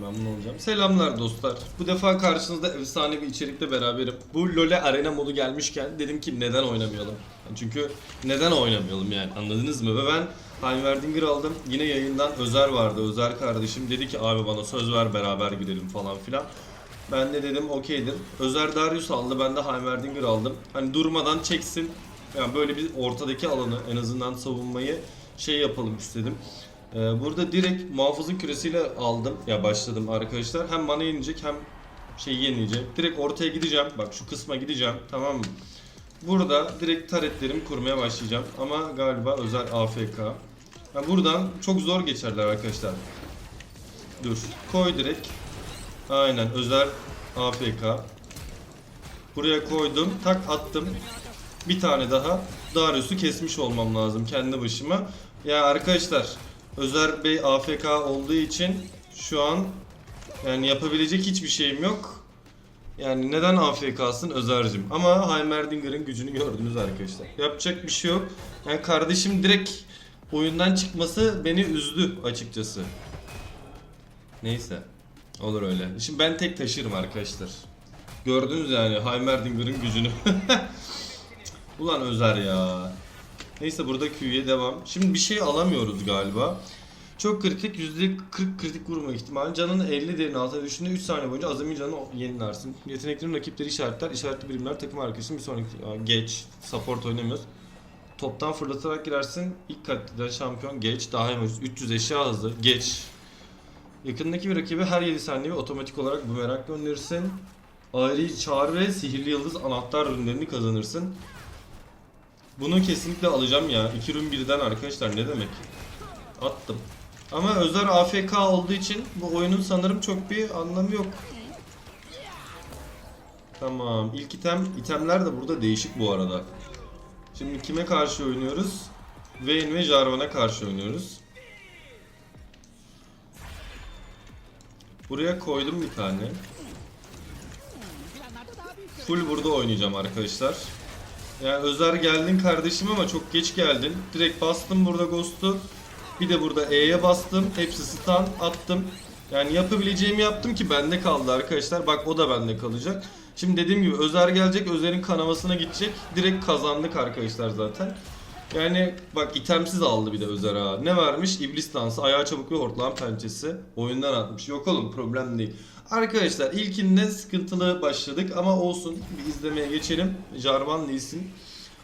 Memnun olacağım. Selamlar dostlar. Bu defa karşınızda efsane bir içerikle beraberim. Bu LoL'e arena modu gelmişken dedim ki neden oynamayalım? Çünkü neden oynamayalım yani anladınız mı? Ve ben Heimerdinger aldım. Yine yayından Özer vardı. Özer kardeşim dedi ki abi bana söz ver beraber gidelim falan filan. Ben de dedim okeydir. Özer Darius aldı. Ben de Heimerdinger aldım. Hani durmadan çeksin. Yani böyle bir ortadaki alanı en azından savunmayı şey yapalım istedim. Ee, burada direkt muhafızın küresiyle aldım. Ya başladım arkadaşlar. Hem bana yenilecek hem şey yenileyecek. Direkt ortaya gideceğim. Bak şu kısma gideceğim. Tamam mı? Burada direkt taretlerimi kurmaya başlayacağım. Ama galiba özel AFK. Yani buradan çok zor geçerler arkadaşlar. Dur. Koy direkt. Aynen özel AFK. Buraya koydum. Tak attım. Bir tane daha. Darius'u kesmiş olmam lazım kendi başıma. Ya arkadaşlar Özer Bey AFK olduğu için şu an yani yapabilecek hiçbir şeyim yok. Yani neden AFK'sın Özer'cim? Ama Heimerdinger'ın gücünü gördünüz arkadaşlar. Yapacak bir şey yok. Yani kardeşim direkt oyundan çıkması beni üzdü açıkçası. Neyse. Olur öyle. Şimdi ben tek taşırım arkadaşlar. Gördünüz yani Heimerdinger'ın gücünü. Ulan Özer ya. Neyse burada Q'ye devam. Şimdi bir şey alamıyoruz galiba. Çok kritik %40 kritik vurma ihtimali. Canın 50 derin altına düşünde 3 saniye boyunca azami canını yenilersin. Yeteneklerin rakipleri işaretler. işaretli birimler takım arkadaşın bir sonraki geç. Support oynamıyoruz. Toptan fırlatarak girersin. İlk katleden şampiyon geç. Daha hemen 300 eşya hızı geç. Yakındaki bir rakibi her 7 saniye otomatik olarak bumerang gönderirsin. Ayrı çağrı ve sihirli yıldız anahtar ürünlerini kazanırsın. Bunu kesinlikle alacağım ya. 2 rün birden arkadaşlar ne demek? Attım. Ama Özer AFK olduğu için bu oyunun sanırım çok bir anlamı yok. Tamam. İlk item, itemler de burada değişik bu arada. Şimdi kime karşı oynuyoruz? Vayne ve Jarvan'a karşı oynuyoruz. Buraya koydum bir tane. Full burada oynayacağım arkadaşlar. Yani Özer geldin kardeşim ama çok geç geldin. Direkt bastım burada Ghost'u. Bir de burada E'ye bastım. Hepsi stun attım. Yani yapabileceğimi yaptım ki bende kaldı arkadaşlar. Bak o da bende kalacak. Şimdi dediğim gibi Özer gelecek. Özer'in kanamasına gidecek. Direkt kazandık arkadaşlar zaten. Yani bak itemsiz aldı bir de Özer ha. Ne vermiş? İblis dansı, ayağı çabuk ve hortlayan pençesi. Oyundan atmış. Yok oğlum problem değil. Arkadaşlar ilkinde sıkıntılı başladık ama olsun. Bir izlemeye geçelim. Jarvan Lee'sin.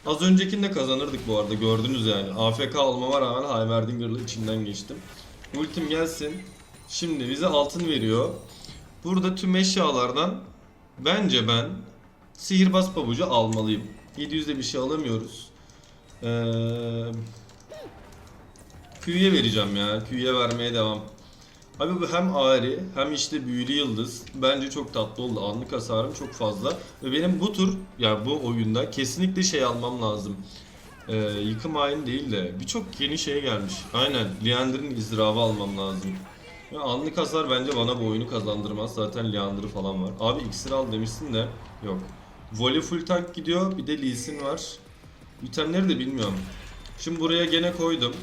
Az öncekinde kazanırdık bu arada gördünüz yani. AFK olmama rağmen Heimerdinger'la içinden geçtim. Ultim gelsin. Şimdi bize altın veriyor. Burada tüm eşyalardan bence ben sihirbaz pabucu almalıyım. 700'de bir şey alamıyoruz. Ee, Q'ye vereceğim ya. Q'ye vermeye devam. Abi bu hem Ari hem işte büyülü yıldız bence çok tatlı oldu. Anlık hasarım çok fazla. Ve benim bu tur yani bu oyunda kesinlikle şey almam lazım. Ee, yıkım hain değil de birçok yeni şey gelmiş. Aynen Leander'ın izdiravı almam lazım. Ya anlık hasar bence bana bu oyunu kazandırmaz. Zaten Leander falan var. Abi iksir al demişsin de yok. Volley full tank gidiyor. Bir de Lee Sin var. İtemleri de bilmiyorum. Şimdi buraya gene koydum.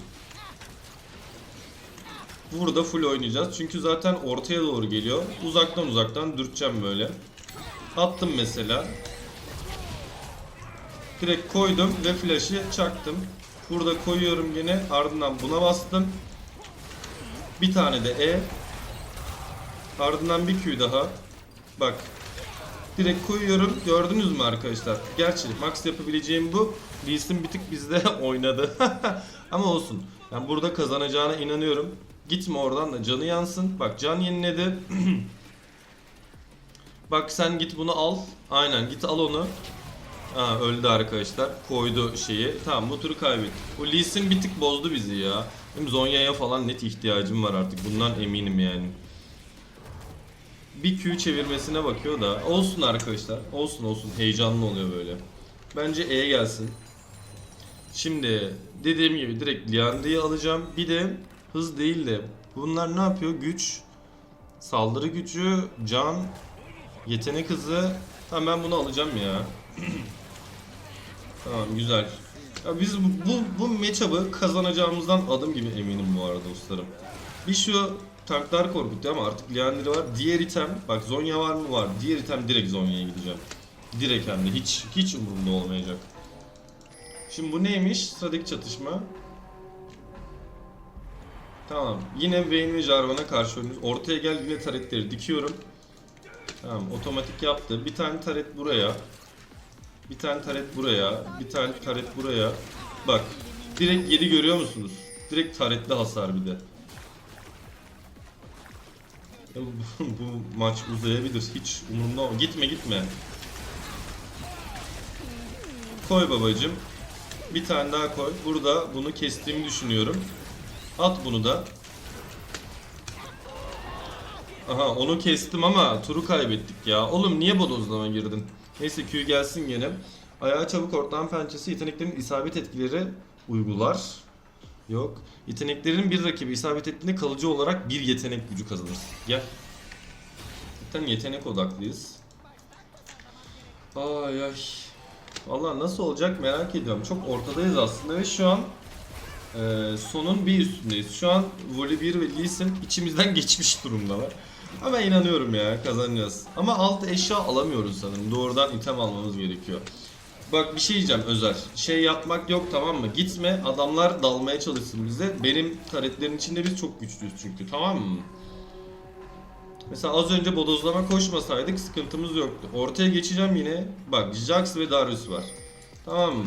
Burada full oynayacağız. Çünkü zaten ortaya doğru geliyor. Uzaktan uzaktan dürteceğim böyle. Attım mesela. Direkt koydum ve flash'ı çaktım. Burada koyuyorum yine. Ardından buna bastım. Bir tane de E. Ardından bir Q daha. Bak. Direkt koyuyorum. Gördünüz mü arkadaşlar? Gerçi max yapabileceğim bu. Lee Sin bir tık bizde oynadı. Ama olsun. Ben burada kazanacağına inanıyorum. Gitme oradan da canı yansın. Bak can yeniledi. Bak sen git bunu al. Aynen git al onu. Ha öldü arkadaşlar. Koydu şeyi. Tamam bu turu kaybettik. Bu Lee Sin bir tık bozdu bizi ya. Benim Zonya'ya falan net ihtiyacım var artık. Bundan eminim yani. Bir Q çevirmesine bakıyor da. Olsun arkadaşlar. Olsun olsun. Heyecanlı oluyor böyle. Bence E gelsin. Şimdi dediğim gibi direkt Liandry'i alacağım. Bir de hız değil de bunlar ne yapıyor? Güç, saldırı gücü, can, yetenek hızı. Tamam ben bunu alacağım ya. tamam güzel. Ya biz bu, bu, bu matchup'ı kazanacağımızdan adım gibi eminim bu arada dostlarım. Bir şu tanklar korkutuyor ama artık Liandry var. Diğer item, bak Zonya var mı? Var. Diğer item direkt Zonya'ya gideceğim. Direkt hem de hiç hiç umurumda olmayacak. Şimdi bu neymiş? Sıradaki çatışma. Tamam. Yine Vayne ve Jarvan'a karşı oynuyoruz. Ortaya gel yine taretleri dikiyorum. Tamam otomatik yaptı. Bir tane taret buraya. Bir tane taret buraya. Bir tane taret buraya. Bak. Direkt 7 görüyor musunuz? Direkt taretli hasar bir de. Bu, maç uzayabilir. Hiç umurumda olma. Gitme gitme. Koy babacım. Bir tane daha koy. Burada bunu kestiğimi düşünüyorum. At bunu da. Aha onu kestim ama turu kaybettik ya. Oğlum niye bodozlama girdin? Neyse Q gelsin gene. Ayağı çabuk ortağın pençesi yeteneklerin isabet etkileri uygular. Yok. Yeteneklerin bir rakibi isabet ettiğinde kalıcı olarak bir yetenek gücü kazanırsın. Gel. Zaten yetenek odaklıyız. Ay ay. Valla nasıl olacak merak ediyorum. Çok ortadayız aslında ve şu an e, sonun bir üstündeyiz. Şu an Voli 1 ve Lee Sin içimizden geçmiş durumdalar. Ama inanıyorum ya kazanacağız. Ama alt eşya alamıyoruz sanırım. Doğrudan item almamız gerekiyor. Bak bir şey diyeceğim Özer. Şey yapmak yok tamam mı? Gitme adamlar dalmaya çalışsın bize. Benim taretlerin içinde biz çok güçlüyüz çünkü tamam mı? Mesela az önce bodozlama koşmasaydık sıkıntımız yoktu. Ortaya geçeceğim yine. Bak Jax ve Darius var. Tamam mı?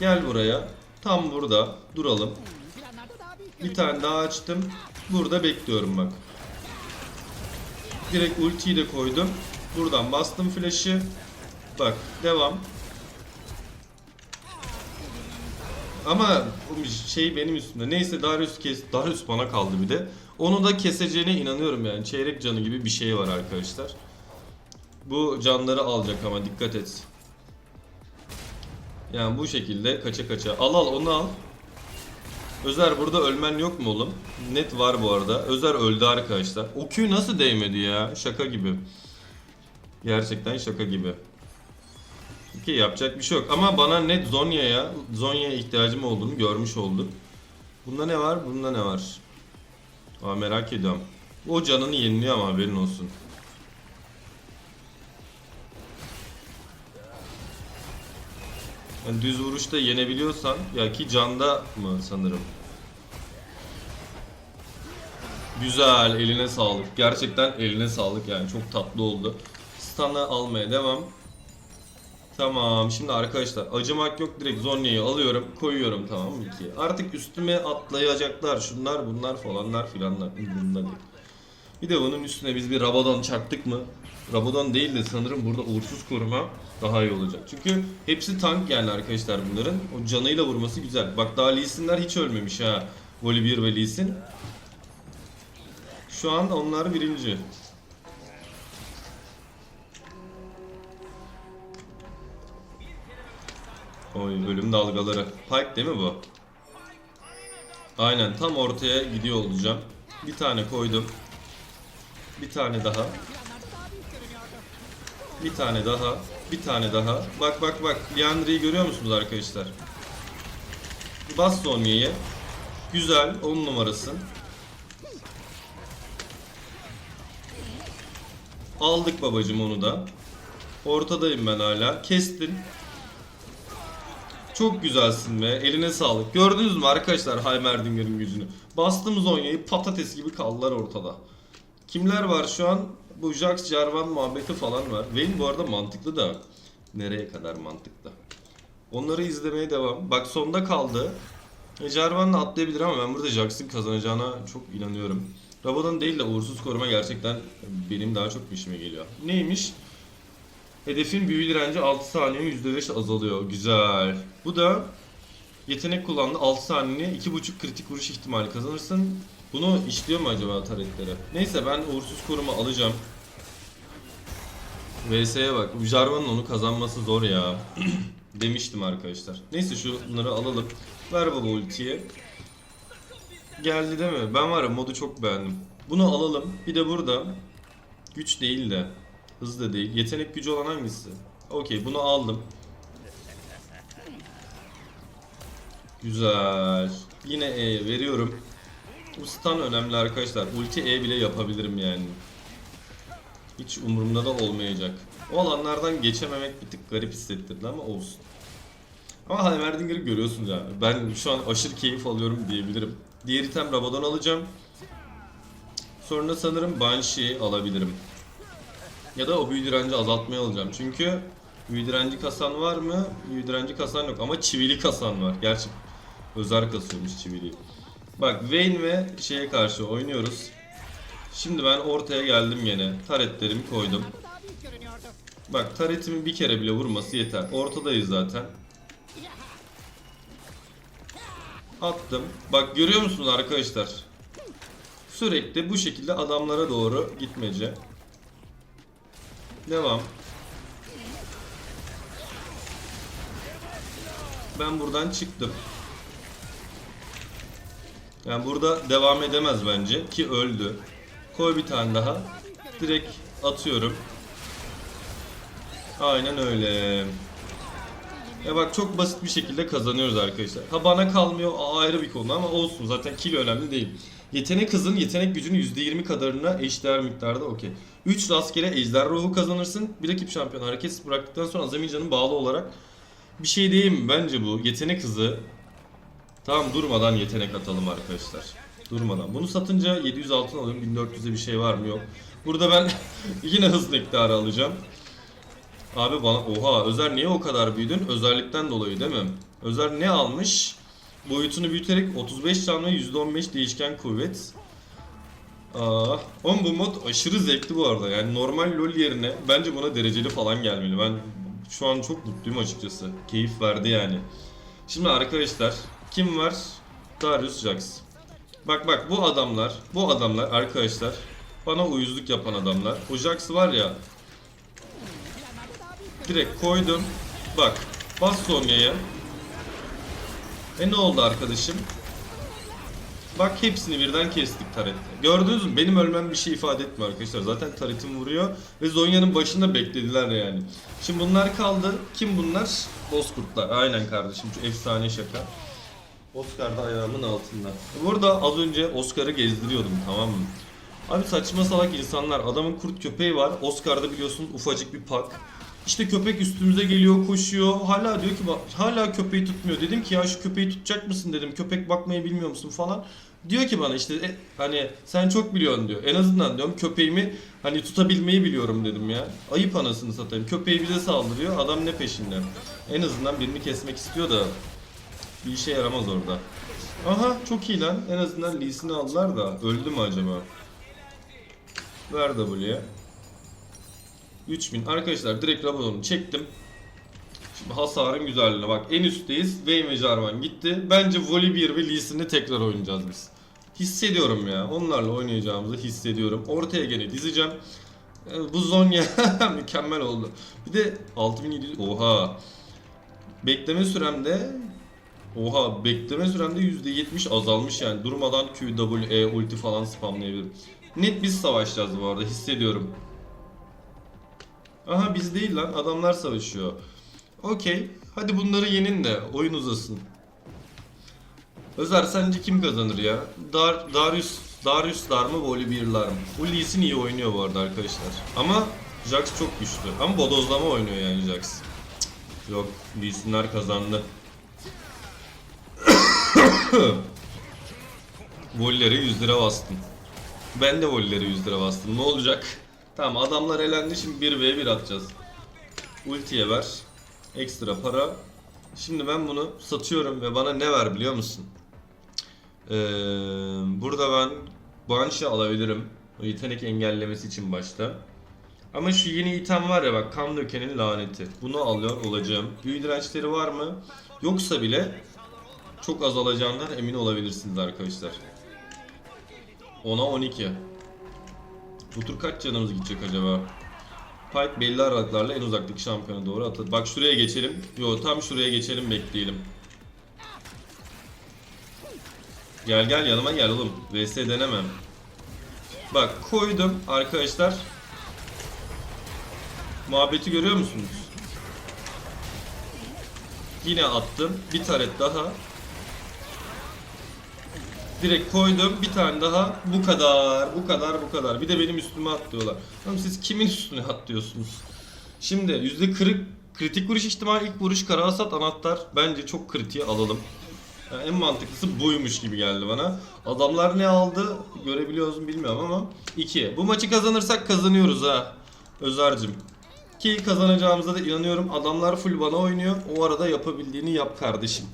Gel buraya. Tam burada duralım. Bir tane daha açtım. Burada bekliyorum bak. Direkt ultiyi de koydum. Buradan bastım flash'ı. Bak devam. Ama şey benim üstümde. Neyse Darius kes. Darius bana kaldı bir de. Onu da keseceğine inanıyorum yani. Çeyrek canı gibi bir şey var arkadaşlar. Bu canları alacak ama dikkat et. Yani bu şekilde kaça kaça. Al al onu al. Özer burada ölmen yok mu oğlum? Net var bu arada. Özer öldü arkadaşlar. O Q nasıl değmedi ya? Şaka gibi. Gerçekten şaka gibi. Okey yapacak bir şey yok. Ama bana net Zonya'ya, Zonya'ya ihtiyacım olduğunu görmüş olduk. Bunda ne var? Bunda ne var? Aa, merak ediyorum. O canını yeniliyor ama haberin olsun. Yani düz vuruşta yenebiliyorsan ya ki canda mı sanırım. Güzel eline sağlık. Gerçekten eline sağlık yani çok tatlı oldu. Stun'ı almaya devam. Tamam şimdi arkadaşlar acımak yok direkt Zonya'yı alıyorum koyuyorum tamam mı ki. Artık üstüme atlayacaklar şunlar bunlar falanlar filanlar umurumda değil. Bir de bunun üstüne biz bir Rabadon çarptık mı? Rabadon değil de sanırım burada uğursuz koruma daha iyi olacak. Çünkü hepsi tank yani arkadaşlar bunların. O canıyla vurması güzel. Bak daha Lee Sin'ler hiç ölmemiş ha. Voli 1 ve Lee Sin. Şu an onlar birinci. Oy ölüm dalgaları. Pike değil mi bu? Aynen tam ortaya gidiyor olacağım. Bir tane koydum. Bir tane daha. Bir tane daha. Bir tane daha. Bak bak bak. Liandry'i görüyor musunuz arkadaşlar? Bas Zonya'yı. Güzel. 10 numarasın. Aldık babacım onu da. Ortadayım ben hala. Kestin. Çok güzelsin be. Eline sağlık. Gördünüz mü arkadaşlar Heimerdinger'in gücünü? Bastım Zonya'yı patates gibi kaldılar ortada. Kimler var şu an? Bu Jax, Jarvan muhabbeti falan var. Vayne bu arada mantıklı da. Nereye kadar mantıklı? Onları izlemeye devam. Bak sonda kaldı. E, Jarvan da atlayabilir ama ben burada Jax'ın kazanacağına çok inanıyorum. Rabadon değil de uğursuz koruma gerçekten benim daha çok işime geliyor. Neymiş? Hedefin büyü direnci 6 saniye %5 azalıyor. Güzel. Bu da yetenek kullandı 6 saniye 2.5 kritik vuruş ihtimali kazanırsın. Bunu işliyor mu acaba taretlere? Neyse ben uğursuz koruma alacağım. VS'ye bak. Jarvan'ın onu kazanması zor ya. Demiştim arkadaşlar. Neyse şunları alalım. Ver baba ultiye. Geldi değil mi? Ben var ya modu çok beğendim. Bunu alalım. Bir de burada güç değil de hız da değil. Yetenek gücü olan hangisi? Okey bunu aldım. Güzel. Yine E veriyorum. Bu stun önemli arkadaşlar. Ulti E bile yapabilirim yani. Hiç umurumda da olmayacak. O alanlardan geçememek bir tık garip hissettirdi ama olsun. Ama Heimerdinger'i görüyorsunuz yani. Ben şu an aşırı keyif alıyorum diyebilirim. Diğer item Rabadon alacağım. Sonra sanırım Banshee alabilirim. Ya da o büyü direnci azaltmaya alacağım. Çünkü büyü direnci kasan var mı? Büyü direnci kasan yok ama çivili kasan var. Gerçi özel kasıyormuş çivili. Bak Vayne ve şeye karşı oynuyoruz. Şimdi ben ortaya geldim yine. Taretlerimi koydum. Bak taretimin bir kere bile vurması yeter. Ortadayız zaten. Attım. Bak görüyor musunuz arkadaşlar? Sürekli bu şekilde adamlara doğru gitmece. Devam. Ben buradan çıktım. Yani burada devam edemez bence ki öldü. Koy bir tane daha. Direkt atıyorum. Aynen öyle. Ya bak çok basit bir şekilde kazanıyoruz arkadaşlar. Ha bana kalmıyor ayrı bir konu ama olsun zaten kill önemli değil. Yetenek hızın yetenek gücünün %20 kadarına eşdeğer miktarda okey. 3 rastgele ejder ruhu kazanırsın. Bir rakip şampiyon hareketsiz bıraktıktan sonra azami canın bağlı olarak bir şey mi? Bence bu yetenek hızı Tamam durmadan yetenek atalım arkadaşlar. Durmadan. Bunu satınca 700 altın alıyorum. 1400'e bir şey var mı? Yok. Burada ben yine hız miktarı alacağım. Abi bana oha Özer niye o kadar büyüdün? Özellikten dolayı değil mi? Özer ne almış? Boyutunu büyüterek 35 can ve %15 değişken kuvvet. Aa, oğlum bu mod aşırı zevkli bu arada. Yani normal LoL yerine bence buna dereceli falan gelmeli. Ben şu an çok mutluyum açıkçası. Keyif verdi yani. Şimdi arkadaşlar kim var? Darius Jax. Bak bak bu adamlar, bu adamlar arkadaşlar bana uyuzluk yapan adamlar. O Jax var ya direkt koydum. Bak bas Sonya'ya. E ne oldu arkadaşım? Bak hepsini birden kestik tarette. Gördünüz mü? Benim ölmem bir şey ifade etmiyor arkadaşlar. Zaten taretim vuruyor ve Zonya'nın başında beklediler yani. Şimdi bunlar kaldı. Kim bunlar? Bozkurtlar. Aynen kardeşim. Şu efsane şaka. Oscar da ayağımın altında. Burada az önce Oscar'ı gezdiriyordum tamam mı? Abi saçma salak insanlar. Adamın kurt köpeği var. Oscar'da biliyorsunuz ufacık bir pak. İşte köpek üstümüze geliyor, koşuyor. Hala diyor ki bak hala köpeği tutmuyor. Dedim ki ya şu köpeği tutacak mısın dedim. Köpek bakmayı bilmiyor musun falan. Diyor ki bana işte e, hani sen çok biliyorsun diyor. En azından diyorum köpeğimi hani tutabilmeyi biliyorum dedim ya. Ayıp anasını satayım. Köpeği bize saldırıyor. Adam ne peşinde? En azından birini kesmek istiyor da bir işe yaramaz orada. Aha çok iyi lan. En azından Lee'sini aldılar da öldü mü acaba? Ver W'ye. 3000. Arkadaşlar direkt Rabadon'u çektim. Şimdi hasarın güzelliğine bak. En üstteyiz. Vayne ve Jarvan gitti. Bence Volibear ve Lee'sini tekrar oynayacağız biz. Hissediyorum ya. Onlarla oynayacağımızı hissediyorum. Ortaya gene dizeceğim. Ee, Bu Zonya mükemmel oldu. Bir de 6700 oha. Bekleme süremde Oha bekleme süremde %70 azalmış yani. Durmadan Q, W, E, ulti falan spamlayabilirim. Net biz savaşacağız bu arada hissediyorum. Aha biz değil lan adamlar savaşıyor. Okey. Hadi bunları yenin de oyun uzasın. Özer sence kim kazanır ya? Dar Darius Darius'lar mı Volibear'lar mı? Bu iyi oynuyor bu arada arkadaşlar. Ama Jax çok güçlü. Ama bodozlama oynuyor yani Jax. Cık, Yok Lee kazandı. Volleri 100 lira bastım. Ben de volleri 100 lira bastım. Ne olacak? Tamam adamlar elendi şimdi 1v1 atacağız. Ultiye ver. Ekstra para. Şimdi ben bunu satıyorum ve bana ne ver biliyor musun? Ee, burada ben Banshee alabilirim. O yetenek engellemesi için başta. Ama şu yeni item var ya bak kan dökenin laneti. Bunu alıyor olacağım. Büyü dirençleri var mı? Yoksa bile çok azalacağından emin olabilirsiniz arkadaşlar. 10'a 12. Bu tur kaç canımız gidecek acaba? Pike belli aralıklarla en uzaktaki şampiyona doğru atılır. Bak şuraya geçelim. Yo tam şuraya geçelim bekleyelim. Gel gel yanıma gel oğlum. VS denemem. Bak koydum arkadaşlar. Muhabbeti görüyor musunuz? Yine attım. Bir taret daha. Direkt koydum bir tane daha bu kadar bu kadar bu kadar. Bir de benim üstüme atlıyorlar. Oğlum siz kimin üstüne atlıyorsunuz? Şimdi %40 kritik vuruş ihtimali ilk vuruş kara hasat anahtar bence çok kritiğe alalım. Yani en mantıklısı buymuş gibi geldi bana. Adamlar ne aldı görebiliyoruz mu bilmiyorum ama 2. Bu maçı kazanırsak kazanıyoruz ha. Özer'cim. Ki kazanacağımıza da inanıyorum. Adamlar full bana oynuyor. O arada yapabildiğini yap kardeşim.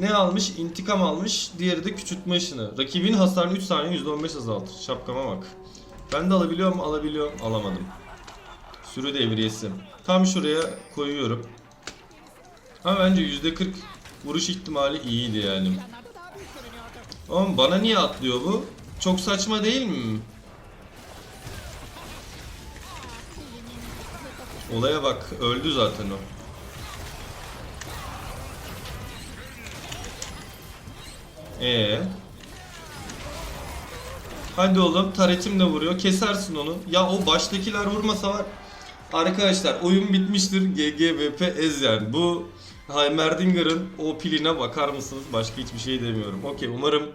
Ne almış? İntikam almış. Diğeri de küçültme ışını. Rakibin hasarını 3 saniye %15 azaltır. Şapkama bak. Ben de alabiliyor mu? Alabiliyorum. Alamadım. Sürü devriyesi. Tam şuraya koyuyorum. Ama bence %40 vuruş ihtimali iyiydi yani. Oğlum bana niye atlıyor bu? Çok saçma değil mi? Olaya bak. Öldü zaten o. Ee. Hadi oğlum taretim de vuruyor. Kesersin onu. Ya o baştakiler vurmasa var. Arkadaşlar oyun bitmiştir. GGVP ez yani. Bu Heimerdinger'ın o piline bakar mısınız? Başka hiçbir şey demiyorum. Okey umarım